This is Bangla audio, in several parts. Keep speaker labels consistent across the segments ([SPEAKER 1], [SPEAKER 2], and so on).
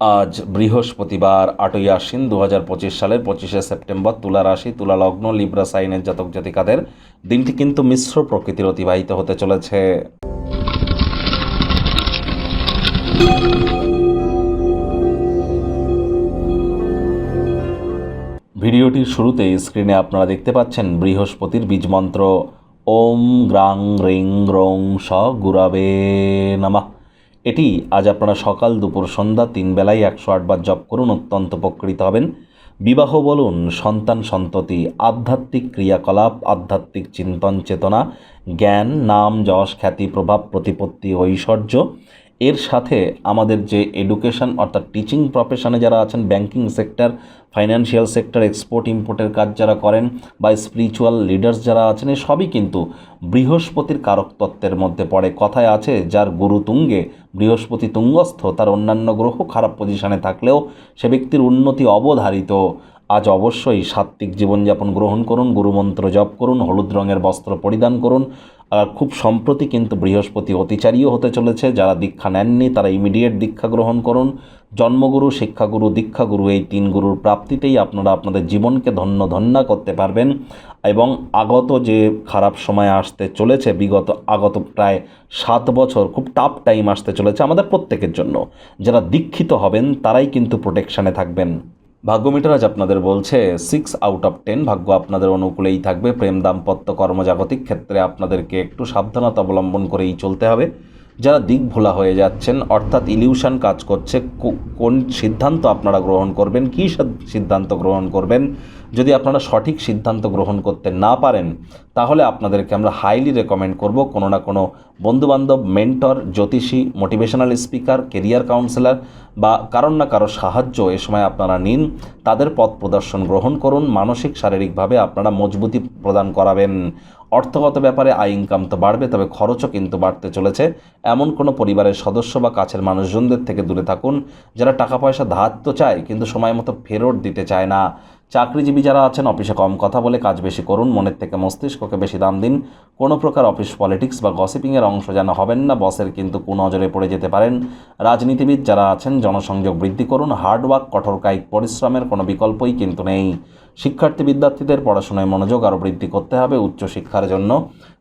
[SPEAKER 1] আজ বৃহস্পতিবার, আটই আশ্বিন দু হাজার পঁচিশ সালের পঁচিশে সেপ্টেম্বর তুলা রাশি, তুলা লগ্ন, লিব্রা সাইনের জাতক জাতিকাদের দিনটি কিন্তু মিশ্র প্রকৃতির অতিবাহিত হতে চলেছে। ভিডিওটির শুরুতেই স্ক্রিনে আপনারা দেখতে পাচ্ছেন বৃহস্পতির বীজমন্ত্র ওম গ্রাং, রিং, রং, স, গুরাবে, নামা। এটি আজ আপনারা সকাল দুপুর সন্ধ্যা তিন বেলায় একশো আটবার জপ করুন, অত্যন্ত উপকৃত হবেন। বিবাহ বলুন, সন্তান সন্ততি, আধ্যাত্মিক ক্রিয়াকলাপ, আধ্যাত্মিক চিন্তন চেতনা, জ্ঞান, নাম, যশ, খ্যাতি, প্রভাব, প্রতিপত্তি, ঐশ্বর্য এর সাথে আমাদের যে এডুকেশন অর্থাৎ টিচিং প্রফেশনে যারা আছেন banking sector financial sector export ইম্পোর্টের কাজ যারা করেন বা স্পিরিচুয়াল লিডার্স যারা আছেন এই সবই কিন্তু বৃহস্পতির কারকতত্ত্বের মধ্যে পড়ে। কথায় আছে, যার গুরু তুঙ্গে, বৃহস্পতি তুঙ্গস্থ, তার অন্যান্য গ্রহ খারাপ পজিশনে থাকলেও সে ব্যক্তির উন্নতি অবধারিত। আজ অবশ্যই সাত্ত্বিক জীবনযাপন গ্রহণ করুন, গুরুমন্ত্র জপ করুন, হলুদ রঙের বস্ত্র পরিধান করুন খুব সম্প্রতি কিন্তু বৃহস্পতি অতিচারীও হতে চলেছে, যারা দীক্ষা নেননি তারা ইমিডিয়েট দীক্ষা গ্রহণ করুন। জন্মগুরু, শিক্ষাগুরু, দীক্ষাগুরু এই তিন গুরুর প্রাপ্তিতেই আপনারা আপনাদের জীবনকে ধন্য ধন্যা করতে পারবেন। এবং আগত যে খারাপ সময় আসতে চলেছে, বিগত আগত প্রায় সাত বছর খুব টাফ টাইম আসতে চলেছে আমাদের প্রত্যেকের জন্য। যারা দীক্ষিত হবেন তারাই কিন্তু প্রোটেকশানে থাকবেন। ভাগ্যমিটার আজ আপনাদের বলছে সিক্স আউট অফ টেন ভাগ্য আপনাদের অনুকূলেই থাকবে। প্রেম, দাম্পত্য, কর্মজাগতিক ক্ষেত্রে আপনাদেরকে একটু সাবধানতা অবলম্বন করেই চলতে হবে। যারা দিক ভোলা হয়ে যাচ্ছেন, অর্থাৎ ইলিউশন কাজ করছে কোন সিদ্ধান্ত আপনারা গ্রহণ করবেন, কী সিদ্ধান্ত গ্রহণ করবেন যদি আপনারা সঠিক সিদ্ধান্ত গ্রহণ করতে না পারেন, তাহলে আপনাদেরকে আমরা হাইলি রেকমেন্ড করব কোনো না কোনো বন্ধুবান্ধব মেন্টর জ্যোতিষী মোটিভেশনাল স্পিকার কেরিয়ার কাউন্সিলর বা কারণ না কারও সাহায্য এ সময় আপনারা নিন। তাদের পথ প্রদর্শন গ্রহণ করুন। মানসিক, শারীরিকভাবে আপনারা মজবুতি প্রদান করাবেন। অর্থগত ব্যাপারে আয় ইনকাম তো বাড়বে, তবে খরচও কিন্তু বাড়তে চলেছে। এমন কোনো পরিবারের সদস্য বা কাছের মানুষজনদের থেকে দূরে থাকুন। যারা টাকা পয়সা ধার তো চায়, কিন্তু সময় মতো ফেরত দিতে চায় না। চাকরিজীবী যারা আছেন, অফিসে কম কথা বলে কাজ বেশি করুন, মনের থেকে মস্তিষ্ককে বেশি দাম দিন। কোনো প্রকার অফিস পলিটিক্স বা গসিপিংয়ের অংশ যেন হবেন না, বসের কিন্তু কুনজরে পড়ে যেতে পারেন। রাজনীতিবিদ যারা আছেন, জনসংযোগ বৃদ্ধি করুন হার্ডওয়ার্ক কঠোর কায়িক পরিশ্রমের কোনো বিকল্পই কিন্তু নেই। শিক্ষার্থী বিদ্যার্থীদের পড়াশোনায় মনোযোগ আরও বৃদ্ধি করতে হবে উচ্চশিক্ষার জন্য।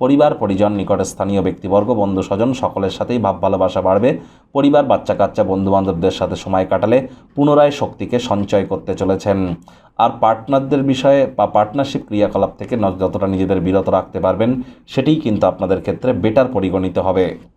[SPEAKER 1] পরিবার, পরিজন নিকটস্থানীয় ব্যক্তিবর্গ, বন্ধু, স্বজন সকলের সাথেই ভাব ভালোবাসা বাড়বে। পরিবার বাচ্চা কাচ্চা বন্ধুবান্ধবদের সাথে সময় কাটালে পুনরায় শক্তিকে সঞ্চয় করতে চলেছেন। আর পার্টনারদের বিষয়ে বা পার্টনারশিপ ক্রিয়াকলাপ থেকে যতটা নিজেদের বিরত রাখতে পারবেন, সেটিই কিন্তু আপনাদের ক্ষেত্রে বেটার পরিগণিত হবে।